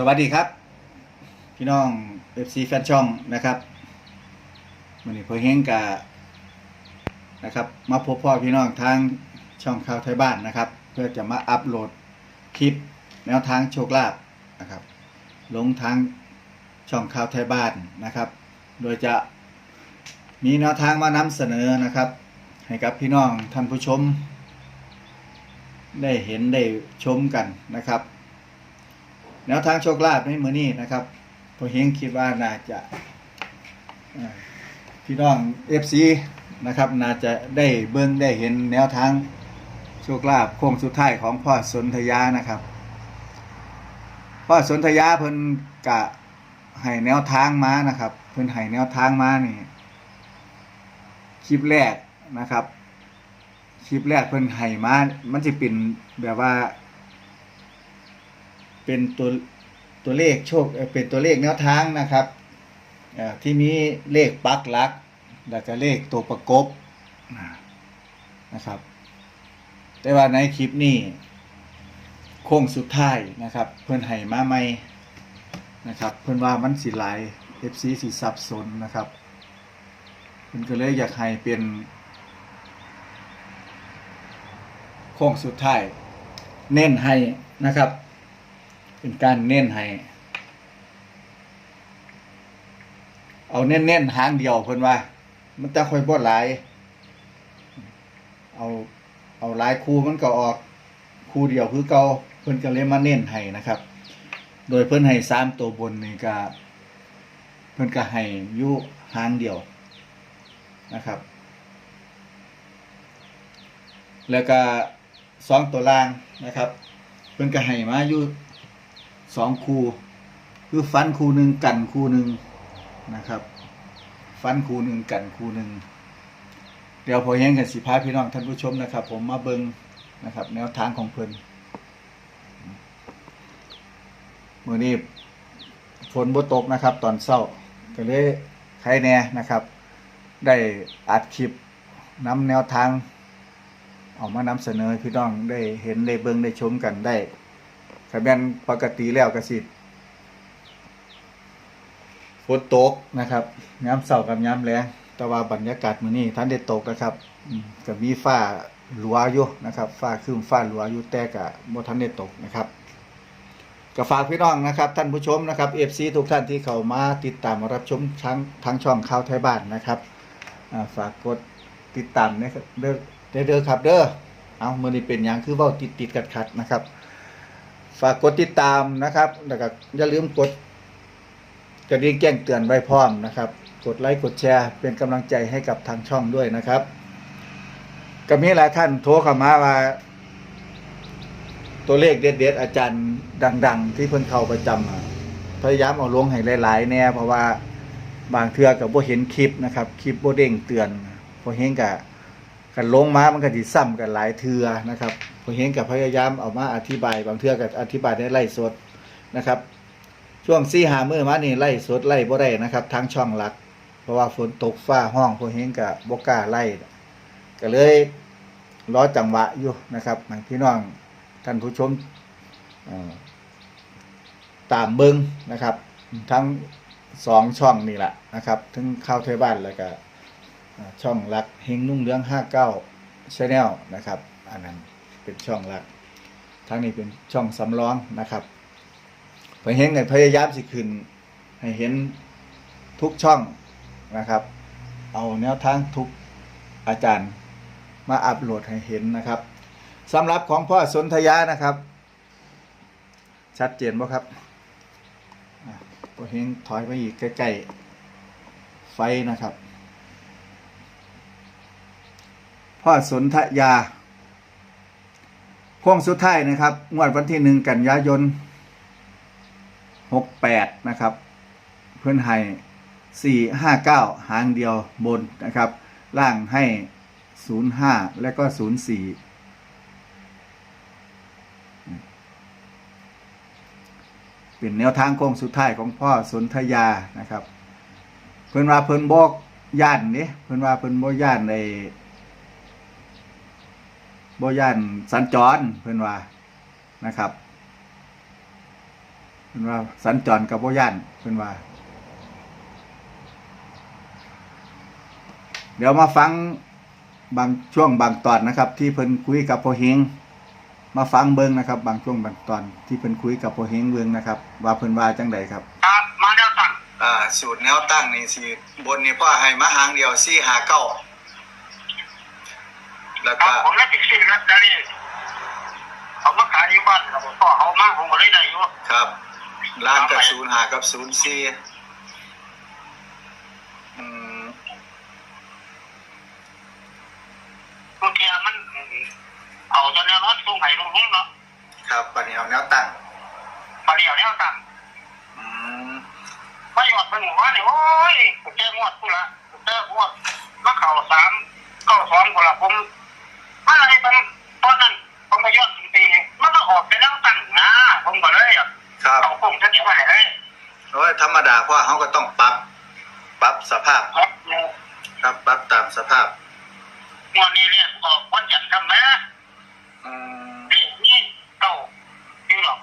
สวัสดีครับ พี่น้อง FC แฟนช่องนะครับวันนี้พอเฮงกะนะครับ มาพบพ่อพี่น้องทางช่องข่าวไทยบ้านนะครับ เพื่อจะมาอัปโหลดคลิปแนวทางโชคลาภนะครับ ลงทางช่องข่าวไทยบ้านนะครับ โดยจะมีแนวทางมานำเสนอนะครับ ให้กับพี่น้องท่านผู้ชม ได้เห็นได้ชมกันนะครับ แนวทางโชคลาภในมือนี้นะครับพอเฮงคิดว่าน่าจะพี่น้องเอฟซีนะครับน่าจะได้เบิ่งได้เห็นแนวทางโชคลาภโค้งสุดท้ายของพ่อสนธยานะครับพ่อสนธยาเพิ่นกะให้แนวทางมานะครับ เพิ่นให้แนวทางมานี่คลิปแรกนะครับ คลิปแรกเพิ่นให้มามันจะเป็นแบบว่า เป็นตัวตัวเลขโชคเป็นตัวเลขแนวทางนะครับที่มีเลขปักหลักแล้วก็เลขตัวประกบนะครับ แต่ว่าในคลิปนี้โค้งสุดท้ายนะครับ เพิ่อนให้มาใหม่นะครับ เพิ่อนว่ามันสิหลาย FC สิสับสนนะครับเพิ่อนก็เลยอยากให้เป็นโค้งสุดท้าย เน้นให้นะครับ เป็นการเน้นให้ เอาเน้นๆหางเดียวเพิ่นว่า มันจะค่อยบ่หลาย เอาเอาหลายคู่มันก็ออกคู่เดียวคือเก่าเพิ่นก็เลยมาเน้นให้นะครับ โดยเพิ่นให้สามตัวบนนี่ก็เพิ่นก็ให้อยู่หางเดียวนะครับ แล้วก็สองตัวล่างนะครับ เพิ่นก็ให้มาอยู่ สองคูคือฟันคูหนึ่งกันคูหนึ่งนะครับ ฟันคูหนึ่งกันคูหนึ่งเดี๋ยวพอแห้งกันสิพาพี่น้องท่านผู้ชมนะครับ ผมมาเบิงนะครับ แนวทางของเพิ่นมื่อนี้ฝนบ่ตกนะครับ ตอนเช้าก็เลยใครแน่นะครับ ได้อัดคลิปนำแนวทางออกมานำเสนอพี่น้องได้เห็นได้เบิงได้ชมกันได้ ถ้าแม่นปกติแล้วก็สิฝนตกนะครับยามเช้ากับยามแลงแต่ว่าบรรยากาศมื้อนี้ท่านได้ตกนะครับอืมก็มีฟ้าหลัวอยู่นะครับฟ้าครึ้มฟ้าหลัวอยู่แต่ก็บ่ทันได้ตกนะครับก็ฝากพี่น้องนะครับท่านผู้ชมนะครับ FC ทุกท่านที่เข้ามาติดตามรับชมทางทางช่องข่าวไทยบ้านนะครับฝากกดติดตามนะครับเด้อเด้อครับเด้อเอามือนี้เป็นอย่างคือเว้าติดติดขัดขัดนะครับ ฝากกดติดตามนะครับแล้วก็อย่าลืมกดกระดิ่งแจ้งเตือนไว้พร้อมนะครับ กดไลค์กดแชร์ เป็นกำลังใจให้กับทางช่องด้วยนะครับก็มีหลายท่านโทรเข้ามาว่า ตัวเลขเด็ดๆอาจารย์ดัง ๆ ที่เพิ่นเข้าประจำพยายามเอาลงให้หลายๆแน่เพราะว่าบางเทื่อก็บ่เห็นคลิปนะครับ คลิปบ่เด้งเตือนพอเห็นก็กันลงมามันก็สิซ้ำกันหลายเทือนะครับ ผมเห็นกับพยายามเอามาอธิบาย บางเทือก็อธิบายในไล่สดนะครับ ช่วงซี่หามือมานี่ไล่สดไล่บ่ได้นะครับทางช่องหลัก เพราะว่าฝนตกฟ้าห้องผมเห็นกับบกล้าไล่ก็เลยรอจังหวะอยู่นะครับให้พี่น้องท่านผู้ชมตามเบิงนะครับ ทั้งสองช่องนี่แหละนะครับทั้งข้าวเทยบ้านแล้วก็ช่องรักเฮงนุ่งเรื่องห้าเก้าชแนลนะครับ อันนั้น เป็นช่องรักทั้งนี้เป็นช่องสำรองนะครับพอเฮงเนี่ยพยายามสิขึ้น ให้เห็นทุกช่องนะครับ เอาแนวทางทุกอาจารย์มาอัปโหลดให้เห็นนะครับสำหรับของพ่อสนธยานะครับ ชัดเจนบ่ครับพอเฮงถอยไปอีกใกล้ๆไฟนะครับ พ่อสนทยา โค้งสุดท้ายนะครับ งวดวันที่หนึ่งกันยายนหกแปดนะครับ เพื่อนให้สี่ห้าเก้าหางเดียวบนนะครับ ล่างให้ศูนย์ห้าและก็ศูนย์สี่เป็นแนวทางโค้งสุดท้ายของพ่อสนธยานะครับ เพื่อนว่าเพื่อนบอกย่านนี่เพื่อนว่าเพื่อนบอกย่านใน บ่ย่านสัญจรเพิ่นว่านะครับเพิ่นว่าสัญจรกับบ่ย่านเพิ่นว่า เดี๋ยวมาฟังบางช่วงบางตอนนะครับ ที่เพิ่นคุยกับพ่อเฮงมาฟังเบิ่งนะครับ บางช่วงบางตอนที่เพิ่นคุยกับพ่อเฮงเบิ่งนะครับ ว่าเพิ่นว่าจังไดครับ ครับมาแนวตั้งอ่าสูตรแนวตั้งนี่สิบนนี่พ่อให้มาหางเดียว4 5 9 แล้วครัก็บผมรับผิดชอบลอตเตอรี่เขามาขายอยู่บ้านครับผมก็เอามาผมก็เลยได้อยู่ครับล้างกับ0 5กับ0 4อืมบางทีมันเอาจนแนวนอนสูงไห้ลงๆเนาะครับปัญญาแนวตั้งมาเดียวแนวตั้งอืมมาหยอดเป็นหัวนี่โอ้ยผมแก้งวดกูละผมแก้งวดมาเข่าสามเข่าสองกูละผมอะไรเป็นตอนนั้นผมก็ย้อนตีมันก็ออกไปแล้วตั้งนะผมก็เลยอะ ครับ เอาคงจะช่วยเลย โอ้ยธรรม ดาเพราะว่าเขาก็ต้องปรับปรับสภาพ ครับครับปรับตามสภาพวันนี้เรียกออกวันจันทร์ครับแม่อืมนี่นี่เต้าอยู่หรอก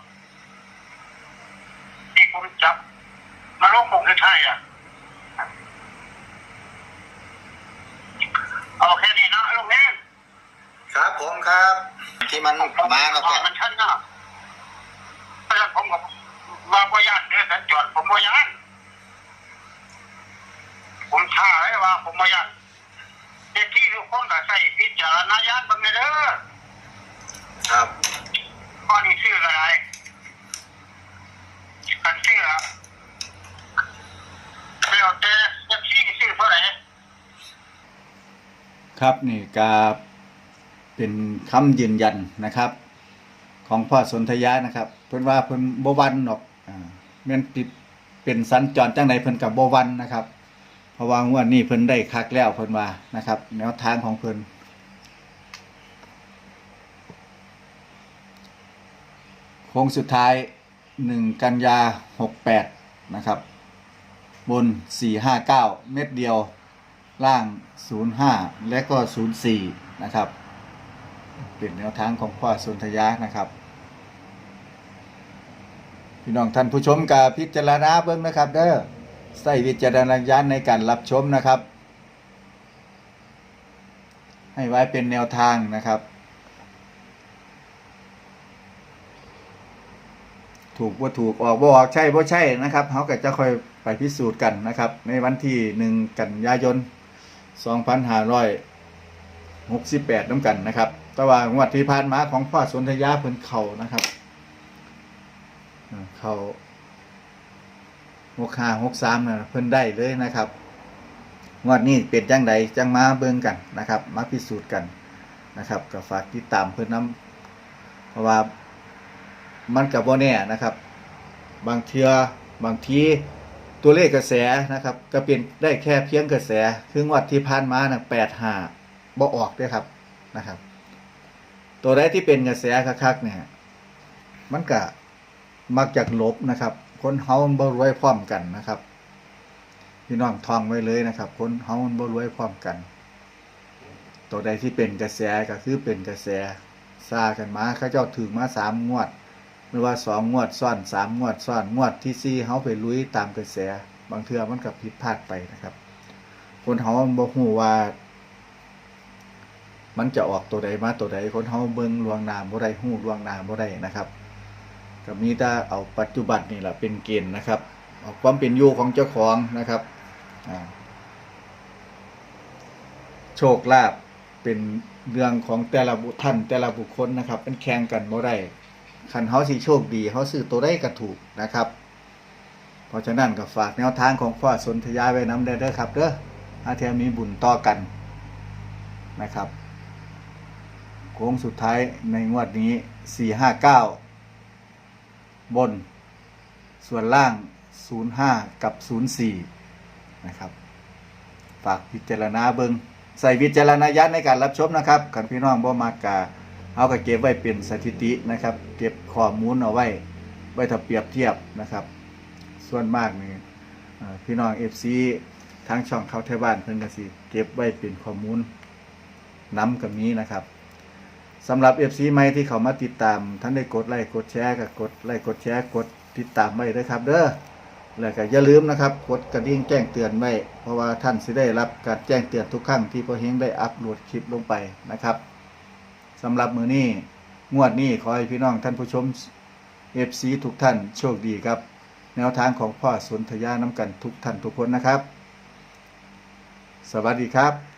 ที่ผมจับ มาลงคงจะใช่อะเอาแค่นี้นะลุงเองครับผมครับ ที่มันมาแล้วก็มันชั้นนะเพราะฉะนั้นผมก็ว่าพ่ยานเนี่ยสัญจร ผมพ่ยานผมท่าไว้ว่า ผมพ่ยานเด็กที่ทุกคนก็ใส่พิจารณญาณบางเด้อครับข้อนี้ชื่ออะไรกันชื่ออะเดี๋ยวแต่เด็กที่ชื่อเท่าไหร่ครับนี่ก็เป็นคำยืนยันนะครับ ของพ่อสนธยานะครับ เพิ่นว่าเพิ่นบ่วันหรอกอ่าแม่นติด เป็นสัญจรจังใดเพิ่นกับโบวันนะครับ เพราะว่างวดนี้เพิ่นได้คักแล้วเพิ่นว่านะครับ แนวทางของเพิ่นโค้งสุดท้าย 1 กันยา 68 นะครับ บน 459 เม็ดเดียวล่าง 05 และก็ 04 นะครับ เป็นแนวทางของพ่อสุนทยานะครับ พี่น้องท่านผู้ชมกับพิจารณาเบิ่งนะครับ เด้อใส่วิจารณญาณในการรับชมนะครับ ให้ไว้เป็นแนวทางนะครับ ถูกว่าถูกออกบ่ออกใช่บ่ใช่นะครับเขาก็จะค่อยไปพิสูจน์กันนะครับ ในวันที่หนึ่งกันยายน2568น้ำกันนะครับ แต่ว่างวดที่ผ่านมาของพ่อสนธยาเพิ่นเข่านะครับ เขาหกห้าหกสามเพิ่นได้เลยนะครับงวดนี้เป็นจังใดจังมาเบิ่งกันนะครับ มาพิสูจน์กันนะครับก็ฝากติดตามเพิ่อนนํเพราะว่ามันกับบ่แน่นะครับ บางเทือบางทีตัวเลขกระแสนะครับ ก็เปลี่ยนได้แค่เพียงกระแส คืองวดที่ผ่านมาหน่ะแปดห้าบ่ออกด้วยครับนะครับ ตัวใดที่เป็นกระแสคักๆเนี่ยมันก็ มักจากลบนะครับ คนเฮามันบ่รวยพร้อมกันนะครับ พี่น้องท่องไว้เลยนะครับ คนเฮามันบ่รวยพร้อมกัน ตัวใดที่เป็นกระแสก็คือเป็นกระแสซากันมาเขาเจ้าถึงมาสามงวดหรือว่าสองงวดซ้อนสามงวดซ้อนงวดที่สี่เฮาไปลุยตามกระแส บางเทื่อมันก็ผิดพลาดไปนะครับ คนเฮามันบ่ฮู้ว่ามันจะออกตัวใดมาตัวใดคนเฮาเบิ่งลวงน้าบ่ได้ฮู้ลวงน้าบ่ได้นะครับ ก็มีแต่เอาปัจจุบันนี่แหละเป็นเกณฑ์นะครับเอาความเป็นอยู่ของเจ้าของนะครับโชคลาภเป็นเรื่องของแต่ละบุท่านแต่ละบุคคลนะครับเป็นแข่งกันบ่ได้คันเฮาสิโชคดีเฮาซื้อตัวได้ก็ถูกนะครับ เพราะฉะนั้นก็ฝากแนวทางของพ่อสนธยาไว้น้ำเด้เด้อครับเด้ออาเทียมีบุญต่อกันนะครับโค้งสุดท้ายในงวดนี้ 459 บน ส่วนล่าง 05 กับ 04 นะครับ ฝากพิจารณาเบิงใส่วิจารณญาณในการรับชมนะครับคันพี่น้องบ่มากกาเอาก็เก็บไว้เป็นสถิตินะครับ เก็บข้อมูลเอาไว้ ไว้ถ้าเปรียบเทียบนะครับ ส่วนมากนี่พี่น้อง FC ทางช่องเขาไทยบ้านเพิ่นก็สิเก็บไว้เป็นข้อมูลนํกับนี้นะครับ สำหรับ FC ใหม่ที่เขามาติดตาม ท่านได้กดไลค์กดแชร์ก็กดไลค์กดแชร์กดติดตามไว้ด้วยครับ เด้อแล้วก็อย่าลืมนะครับกดกระดิ่งแจ้งเตือนไว้เพราะว่าท่านสิได้รับการแจ้งเตือนทุกครั้งที่พ่อเฮงได้อัปโหลดคลิปลงไปนะครับสำหรับมือนี้งวดนี้ขอให้พี่น้องท่านผู้ชม FC ทุกท่านโชคดีครับ แนวทางของพ่อสุนธยาน้ำกันทุกท่านทุกคนนะครับ สวัสดีครับ